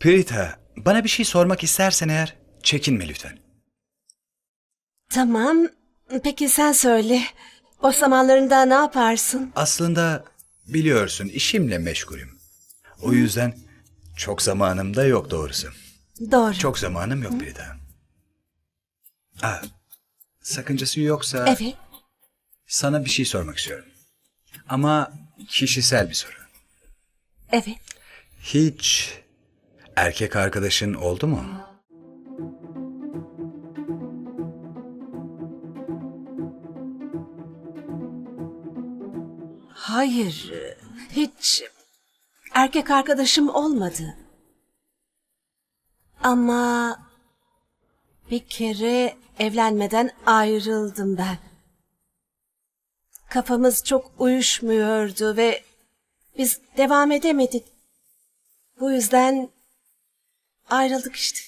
Prita, bana bir şey sormak istersen eğer çekinme lütfen. Tamam. Peki sen söyle. Boş zamanlarında ne yaparsın? Aslında biliyorsun işimle meşgulüm. O yüzden çok zamanım da yok doğrusu. Doğru. Çok zamanım yok Prita. Aa, sakıncası yoksa Evet. sana bir şey sormak istiyorum. Ama kişisel bir soru. Evet. Hiç erkek arkadaşın oldu mu? Hayır. Hiç erkek arkadaşım olmadı. Ama bir kere evlenmeden ayrıldım ben. Kafamız çok uyuşmuyordu ve biz devam edemedik. Bu yüzden ayrıldık işte.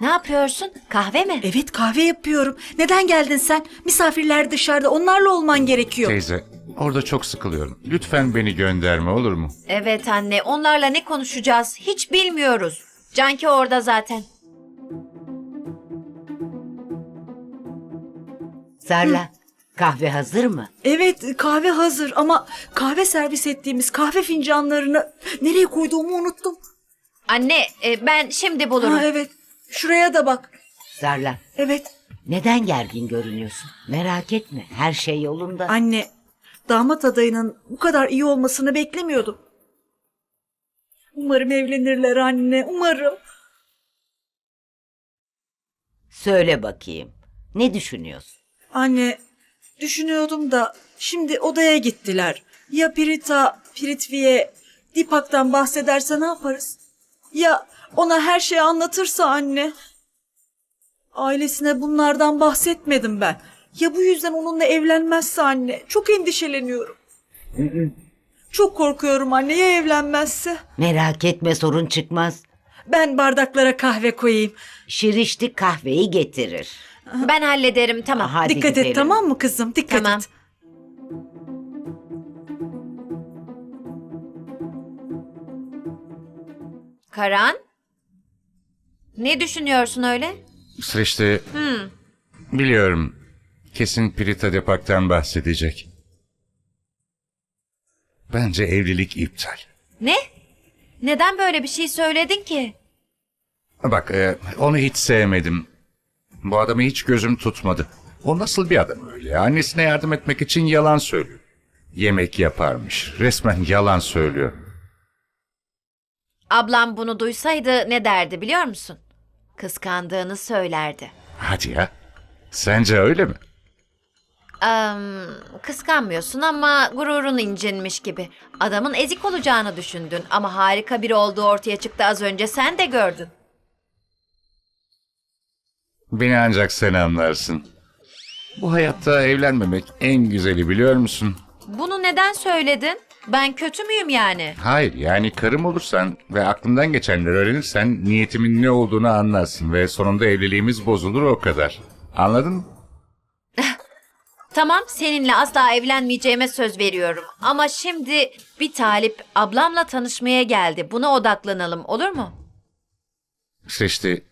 Ne yapıyorsun? Kahve mi? Evet kahve yapıyorum. Neden geldin sen? Misafirler dışarıda. Onlarla olman gerekiyor. Teyze, orada çok sıkılıyorum. Lütfen beni gönderme olur mu? Evet anne, onlarla ne konuşacağız hiç bilmiyoruz. Canki orada zaten. Sarla, kahve hazır mı? Evet kahve hazır ama kahve servis ettiğimiz kahve fincanlarını nereye koyduğumu unuttum. Anne, e, ben şimdi bulurum. Ha evet. Şuraya da bak. Sarla, Evet. neden gergin görünüyorsun? Merak etme, her şey yolunda. Anne, damat adayının bu kadar iyi olmasını beklemiyordum. Umarım evlenirler anne, umarım. Söyle bakayım, ne düşünüyorsun? Anne, düşünüyordum da şimdi odaya gittiler. Ya Pirita, Piritvi'ye Dipak'tan bahsederse ne yaparız? Ya ona her şeyi anlatırsa anne? Ailesine bunlardan bahsetmedim ben. Ya bu yüzden onunla evlenmezse anne? Çok endişeleniyorum. Çok korkuyorum anne ya evlenmezse? Merak etme sorun çıkmaz. Ben bardaklara kahve koyayım. Şirişti kahveyi getirir. Ben hallederim, tamam. Hadi Dikkat gidelim. et tamam mı kızım? Dikkat Tamam. et. Karan? Ne düşünüyorsun öyle? Sırıştı. Biliyorum. Kesin Prita Depak'tan bahsedecek. Bence evlilik iptal. Ne? Neden böyle bir şey söyledin ki? Bak, e, onu hiç sevmedim. Bu adamı hiç gözüm tutmadı. O nasıl bir adam öyle? Annesine yardım etmek için yalan söylüyor. Yemek yaparmış. Resmen yalan söylüyor. Ablam bunu duysaydı ne derdi biliyor musun? Kıskandığını söylerdi. Hadi ya. Sence öyle mi? Am, kıskanmıyorsun ama gururun incinmiş gibi. Adamın ezik olacağını düşündün ama harika biri olduğu ortaya çıktı az önce sen de gördün. Beni ancak sen anlarsın. Bu hayatta evlenmemek en güzeli biliyor musun? Bunu neden söyledin? Ben kötü müyüm yani? Hayır yani karım olursan ve aklımdan geçenleri öğrenirsen niyetimin ne olduğunu anlarsın ve sonunda evliliğimiz bozulur o kadar. Anladın mı? Tamam seninle asla evlenmeyeceğime söz veriyorum. Ama şimdi bir talip ablamla tanışmaya geldi. Buna odaklanalım olur mu? Seçti.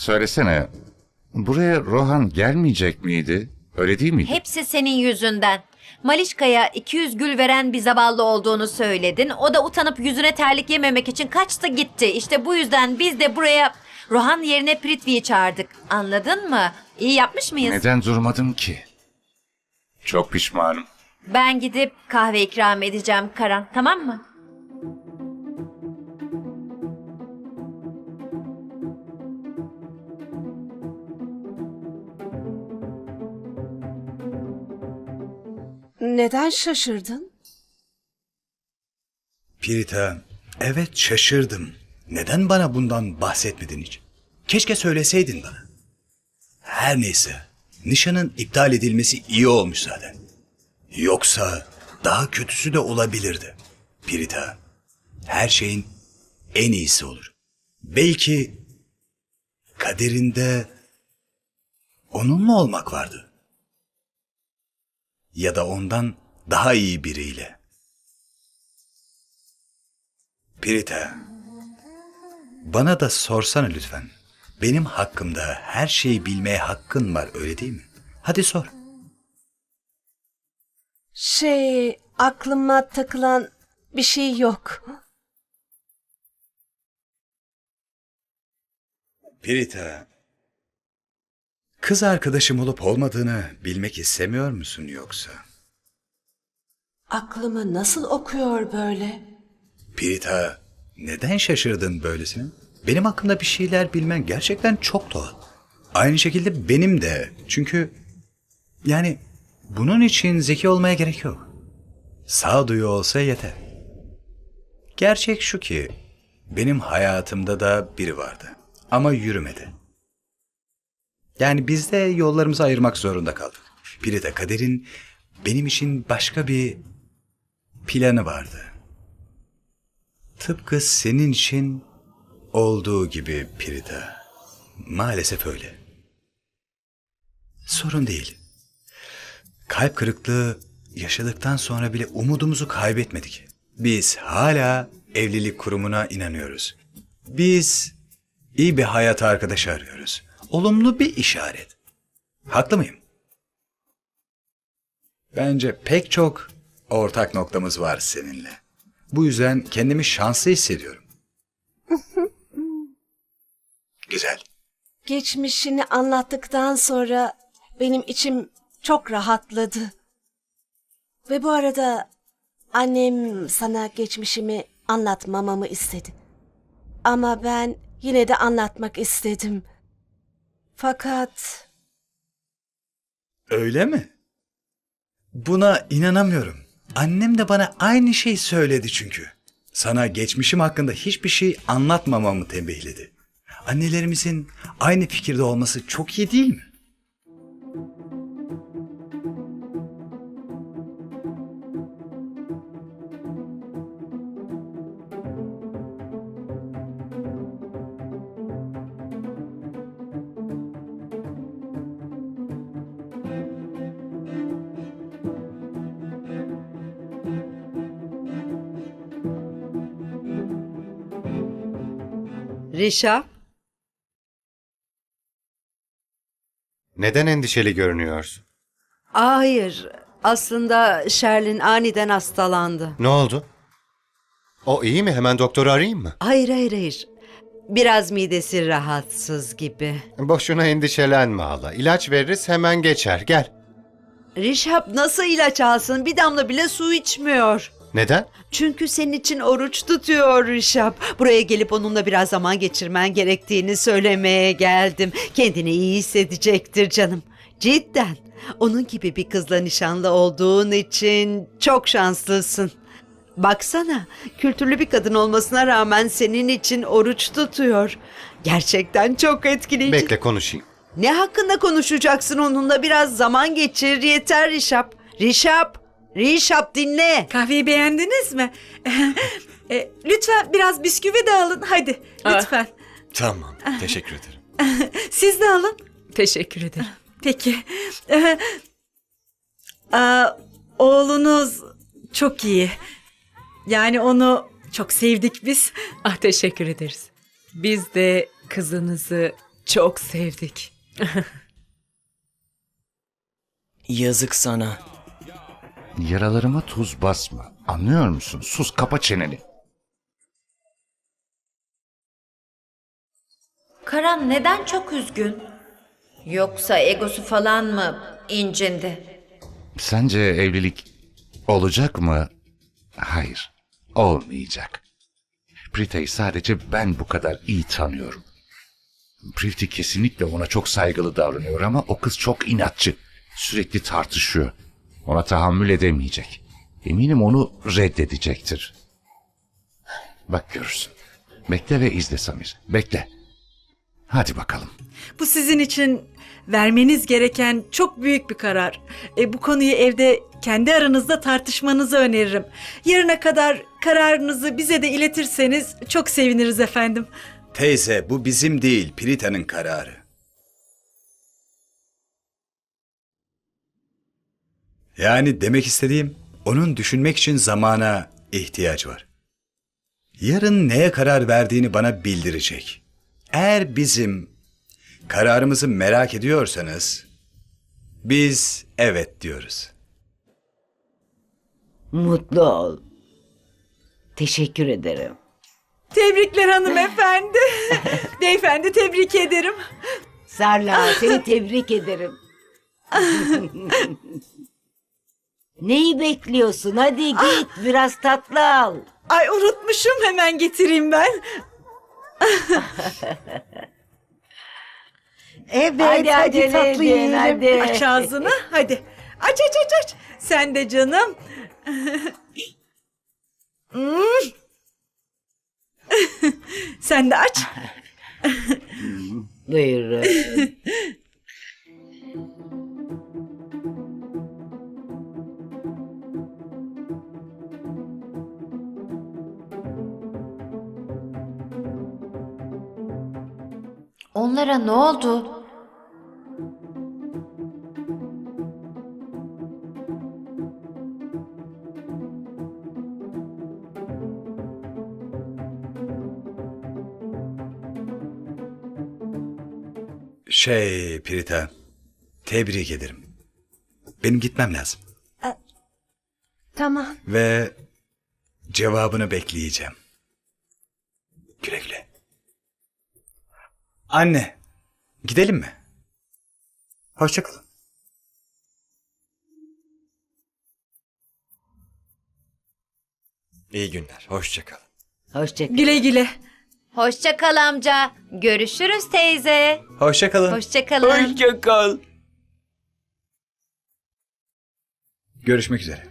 Söylesene. Buraya Rohan gelmeyecek miydi? Öyle değil miydi? Hepsi senin yüzünden. Malişka'ya 200 gül veren bir zavallı olduğunu söyledin. O da utanıp yüzüne terlik yememek için kaçtı gitti. İşte bu yüzden biz de buraya Rohan yerine Pritvi'yi çağırdık. Anladın mı? İyi yapmış mıyız? Neden durmadım ki? Çok pişmanım. Ben gidip kahve ikram edeceğim Karan. Tamam mı? Neden şaşırdın? Pirita, evet şaşırdım. Neden bana bundan bahsetmedin hiç? Keşke söyleseydin bana. Her neyse, nişanın iptal edilmesi iyi olmuş zaten. Yoksa daha kötüsü de olabilirdi. Pirita, her şeyin en iyisi olur. Belki kaderinde onunla olmak vardı. Ya da ondan daha iyi biriyle. Pirita, bana da sorsana lütfen. Benim hakkımda her şeyi bilmeye hakkın var öyle değil mi? Hadi sor. Şey, aklıma takılan bir şey yok. Pirita, kız arkadaşım olup olmadığını bilmek istemiyor musun yoksa? Aklımı nasıl okuyor böyle? Pirita, neden şaşırdın böylesine? Benim hakkımda bir şeyler bilmen gerçekten çok doğal. Aynı şekilde benim de. Çünkü yani bunun için zeki olmaya gerek yok. Sağduyu olsa yeter. Gerçek şu ki benim hayatımda da biri vardı ama yürümedi. Yani biz de yollarımızı ayırmak zorunda kaldık. Pirita kaderin benim için başka bir planı vardı. Tıpkı senin için olduğu gibi Pirita. Maalesef öyle. Sorun değil. Kalp kırıklığı yaşadıktan sonra bile umudumuzu kaybetmedik. Biz hala evlilik kurumuna inanıyoruz. Biz iyi bir hayat arkadaşı arıyoruz. Olumlu bir işaret. Haklı mıyım? Bence pek çok ortak noktamız var seninle. Bu yüzden kendimi şanslı hissediyorum. Güzel. Geçmişini anlattıktan sonra benim içim çok rahatladı. Ve bu arada annem sana geçmişimi anlatmamamı istedi. Ama ben yine de anlatmak istedim. Fakat Öyle mi? Buna inanamıyorum. Annem de bana aynı şey söyledi çünkü. Sana geçmişim hakkında hiçbir şey anlatmamamı tembihledi. Annelerimizin aynı fikirde olması çok iyi değil mi? Rişa, Neden endişeli görünüyorsun? Aa, hayır. Aslında Sherlin aniden hastalandı. Ne oldu? O iyi mi? Hemen doktoru arayayım mı? Hayır, hayır, hayır. Biraz midesi rahatsız gibi. Boşuna endişelenme hala. İlaç veririz hemen geçer. Gel. Rişap nasıl ilaç alsın? Bir damla bile su içmiyor. Neden? Çünkü senin için oruç tutuyor Rişap. Buraya gelip onunla biraz zaman geçirmen gerektiğini söylemeye geldim. Kendini iyi hissedecektir canım. Cidden. Onun gibi bir kızla nişanlı olduğun için çok şanslısın. Baksana, kültürlü bir kadın olmasına rağmen senin için oruç tutuyor. Gerçekten çok etkileyici. Bekle konuşayım. Ne hakkında konuşacaksın onunla? Biraz zaman geçir yeter Rişap. Rişap, Rişap dinle. Kahveyi beğendiniz mi? E, lütfen biraz bisküvi de alın. Hadi lütfen. Tamam. Teşekkür ederim. Siz de alın. Teşekkür ederim. Peki. Aa, oğlunuz çok iyi. Yani onu çok sevdik biz. Ah teşekkür ederiz. Biz de kızınızı çok sevdik. Yazık sana. Yaralarıma tuz basma. Anlıyor musun? Sus kapa çeneni. Karan neden çok üzgün? Yoksa egosu falan mı incindi? Sence evlilik olacak mı? Hayır. Olmayacak. Prita'yı sadece ben bu kadar iyi tanıyorum. Priti kesinlikle ona çok saygılı davranıyor ama o kız çok inatçı. Sürekli tartışıyor. Ona tahammül edemeyecek. Eminim onu reddedecektir. Bak görürsün. Bekle ve izle Samir. Bekle. Hadi bakalım. Bu sizin için vermeniz gereken çok büyük bir karar. E, bu konuyu evde kendi aranızda tartışmanızı öneririm. Yarına kadar kararınızı bize de iletirseniz çok seviniriz efendim. Teyze bu bizim değil Pirita'nın kararı. Yani demek istediğim Onun düşünmek için zamana ihtiyaç var. Yarın neye karar verdiğini bana bildirecek. Eğer bizim kararımızı merak ediyorsanız biz evet diyoruz. Mutlu ol. Teşekkür ederim. Tebrikler hanımefendi. Beyefendi tebrik ederim. Sarla seni tebrik ederim. Neyi bekliyorsun? Hadi git biraz tatlı al. Ay unutmuşum hemen getireyim ben. Evet Hadi hadi, acele tatlı yiyelim. hadi. Aç ağzını hadi. Aç aç aç aç. Sen de canım. Hmm. Sen de aç. Buyurun. Onlara ne oldu? Şey Pirita, tebrik ederim. Benim gitmem lazım Tamam. ve cevabını bekleyeceğim. Güle güle. Anne, gidelim mi? Hoşçakalın. İyi günler. Hoşçakalın. Hoşçakal. Güle güle. Hoşça kal amca. Görüşürüz teyze. Hoşçakalın. Hoşça kalın. Hoşça kal. Görüşmek üzere.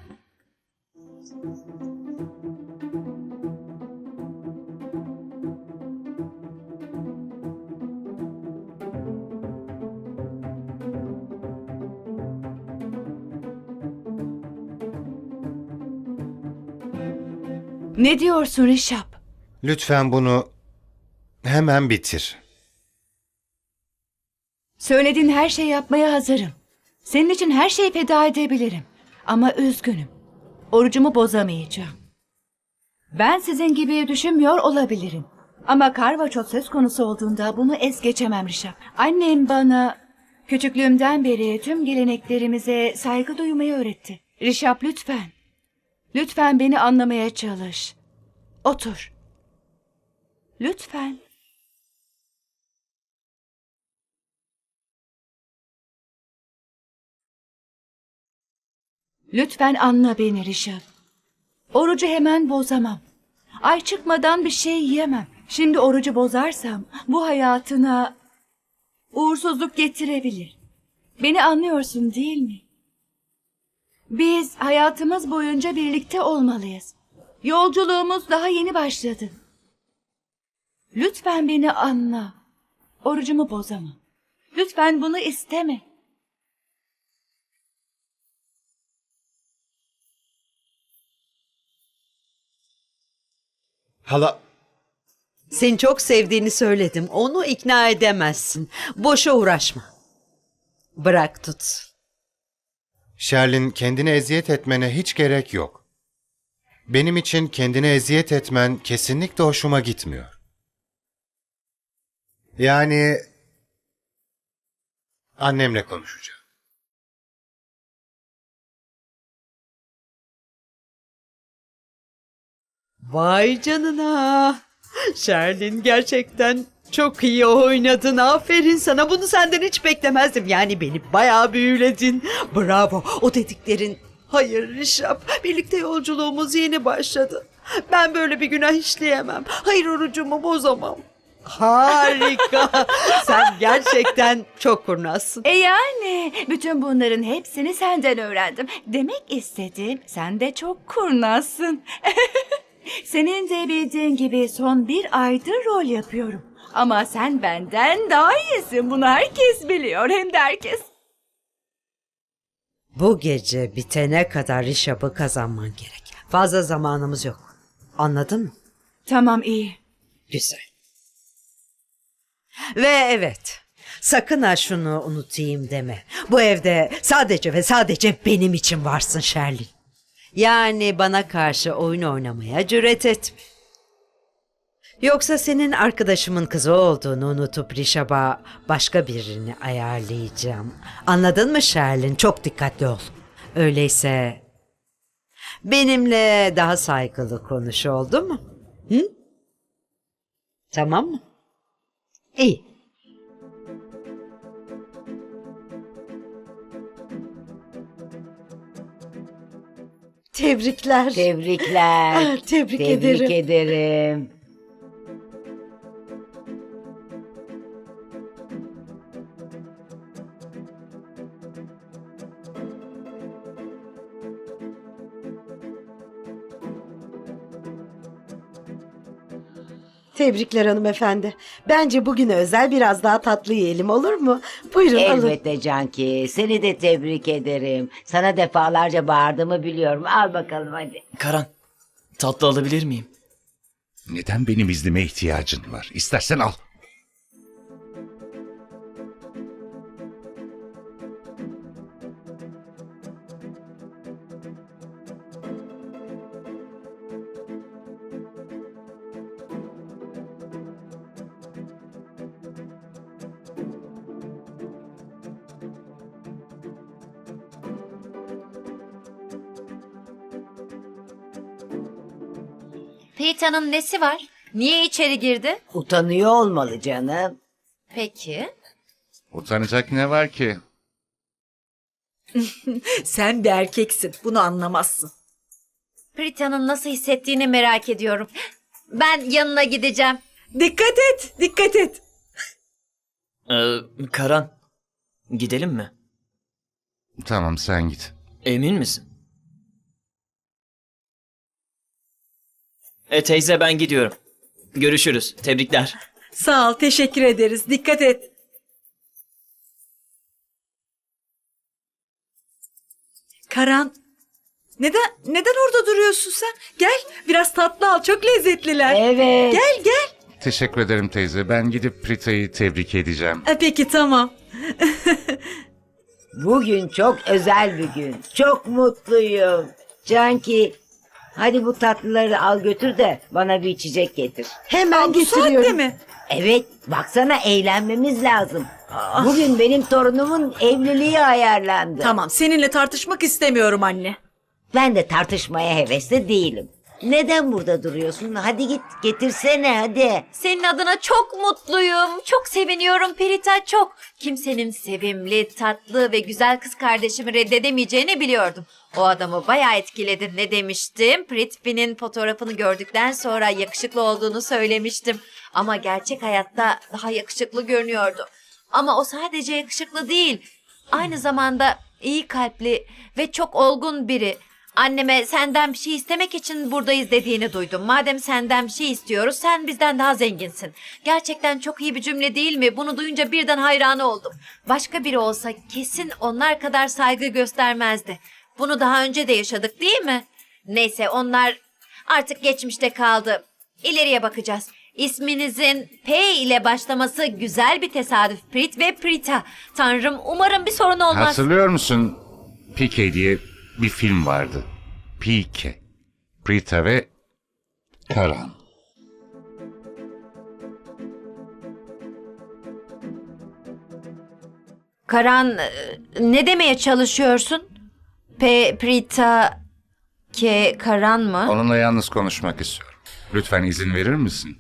Ne diyorsun Rişap? Lütfen bunu hemen bitir. Söylediğin her şeyi yapmaya hazırım. Senin için her şeyi feda edebilirim. Ama üzgünüm. Orucumu bozamayacağım. Ben sizin gibi düşünmüyor olabilirim. Ama karvaçot söz konusu olduğunda bunu es geçemem Rişap. Annem bana küçüklüğümden beri tüm geleneklerimize saygı duymayı öğretti. Rişap lütfen. Lütfen beni anlamaya çalış. Otur. Lütfen. Lütfen anla beni Rişap. Orucu hemen bozamam. Ay çıkmadan bir şey yiyemem. Şimdi orucu bozarsam bu hayatına uğursuzluk getirebilir. Beni anlıyorsun değil mi? Biz hayatımız boyunca birlikte olmalıyız. Yolculuğumuz daha yeni başladı. Lütfen beni anla. Orucumu bozamam. Lütfen bunu isteme. Hala Seni çok sevdiğini söyledim. Onu ikna edemezsin. Boşa uğraşma. Bırak tut. Sherlin kendine eziyet etmene hiç gerek yok. Benim için kendine eziyet etmen kesinlikle hoşuma gitmiyor. Yani annemle konuşacağım. Vay canına. Sherlin gerçekten çok iyi oynadın. Aferin sana. Bunu senden hiç beklemezdim. Yani beni bayağı büyüledin. Bravo. O dediklerin... Hayır Rişap. Birlikte yolculuğumuz yeni başladı. Ben böyle bir günah işleyemem. Hayır orucumu bozamam. Harika. Sen gerçekten çok kurnazsın. E yani bütün bunların hepsini senden öğrendim. Demek istediğim sen de çok kurnazsın. Senin de bildiğin gibi son bir aydır rol yapıyorum. Ama sen benden daha iyisin. Bunu herkes biliyor. Hem de herkes. Bu gece bitene kadar Rişap'ı kazanman gerek. Fazla zamanımız yok. Anladın mı? Tamam iyi. Güzel. Ve evet. Sakın ha şunu unutayım deme. Bu evde sadece ve sadece benim için varsın Şerlin. Yani bana karşı oyun oynamaya cüret etme. Yoksa senin arkadaşımın kızı olduğunu unutup Rişab'a başka birini ayarlayacağım. Anladın mı Sherlin? Çok dikkatli ol. Öyleyse benimle daha saygılı konuş oldu mu? Hı? Tamam mı? İyi. Tebrikler. Tebrikler. Tebrik Tebrik ederim. ederim. Tebrikler hanımefendi. Bence bugüne özel biraz daha tatlı yiyelim olur mu? Buyurun alın. Elbette Canki. Seni de tebrik ederim. Sana defalarca bağırdığımı biliyorum. Al bakalım hadi. Karan, tatlı alabilir miyim? Neden benim iznime ihtiyacın var? İstersen al. Prita'nın nesi var? Niye içeri girdi? Utanıyor olmalı canım. Peki. Utanacak ne var ki? Sen bir erkeksin. Bunu anlamazsın. Prita'nın nasıl hissettiğini merak ediyorum. Ben yanına gideceğim. Dikkat et. Dikkat et. Ee, Karan, gidelim mi? Tamam sen git. Emin misin? E teyze ben gidiyorum. Görüşürüz. Tebrikler. Sağ ol. Teşekkür ederiz. Dikkat et. Karan. Neden neden orada duruyorsun sen? Gel biraz tatlı al. Çok lezzetliler. Evet. Gel gel. Teşekkür ederim teyze. Ben gidip Prita'yı tebrik edeceğim. E, peki tamam. Bugün çok özel bir gün. Çok mutluyum. Canki hadi bu tatlıları al götür de bana bir içecek getir. Hemen Bu saatte mi? Evet baksana eğlenmemiz lazım. Bugün benim torunumun evliliği ayarlandı. Tamam seninle tartışmak istemiyorum anne. Ben de tartışmaya hevesli değilim. Neden burada duruyorsun? Hadi git getirsene hadi. Senin adına çok mutluyum. Çok seviniyorum Prita çok. Kimsenin sevimli, tatlı ve güzel kız kardeşimi reddedemeyeceğini biliyordum. O adamı bayağı etkiledin. Ne demiştim? Prithvi'nin fotoğrafını gördükten sonra yakışıklı olduğunu söylemiştim. Ama gerçek hayatta daha yakışıklı görünüyordu. Ama o sadece yakışıklı değil. Aynı zamanda iyi kalpli ve çok olgun biri. Anneme senden bir şey istemek için buradayız dediğini duydum. Madem senden bir şey istiyoruz sen bizden daha zenginsin. Gerçekten çok iyi bir cümle değil mi? Bunu duyunca birden hayranı oldum. Başka biri olsa kesin onlar kadar saygı göstermezdi. Bunu daha önce de yaşadık değil mi? Neyse onlar artık geçmişte kaldı. İleriye bakacağız. İsminizin P ile başlaması güzel bir tesadüf. Prit ve Prita. Tanrım umarım bir sorun olmaz. Hatırlıyor musun? PK diye bir film vardı. PK. Prita ve Karan. Karan e, ne demeye çalışıyorsun? P Prita K Karan mı? Onunla yalnız konuşmak istiyorum. Lütfen izin verir misin?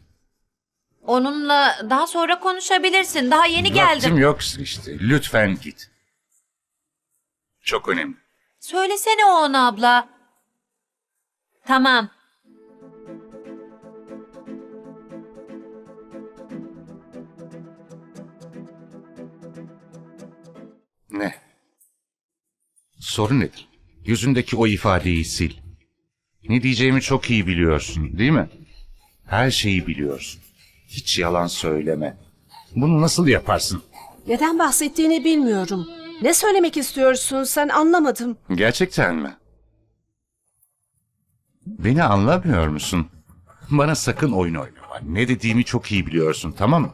Onunla daha sonra konuşabilirsin. Daha yeni geldim. Vaktim yok işte. Lütfen git. Çok önemli. Söylesene o ona abla. Tamam. Ne? Sorun nedir? Yüzündeki o ifadeyi sil. Ne diyeceğimi çok iyi biliyorsun, değil mi? Her şeyi biliyorsun. Hiç yalan söyleme. Bunu nasıl yaparsın? Neden bahsettiğini bilmiyorum. Ne söylemek istiyorsun sen anlamadım. Gerçekten mi? Beni anlamıyor musun? Bana sakın oyun oynama. Ne dediğimi çok iyi biliyorsun, tamam mı?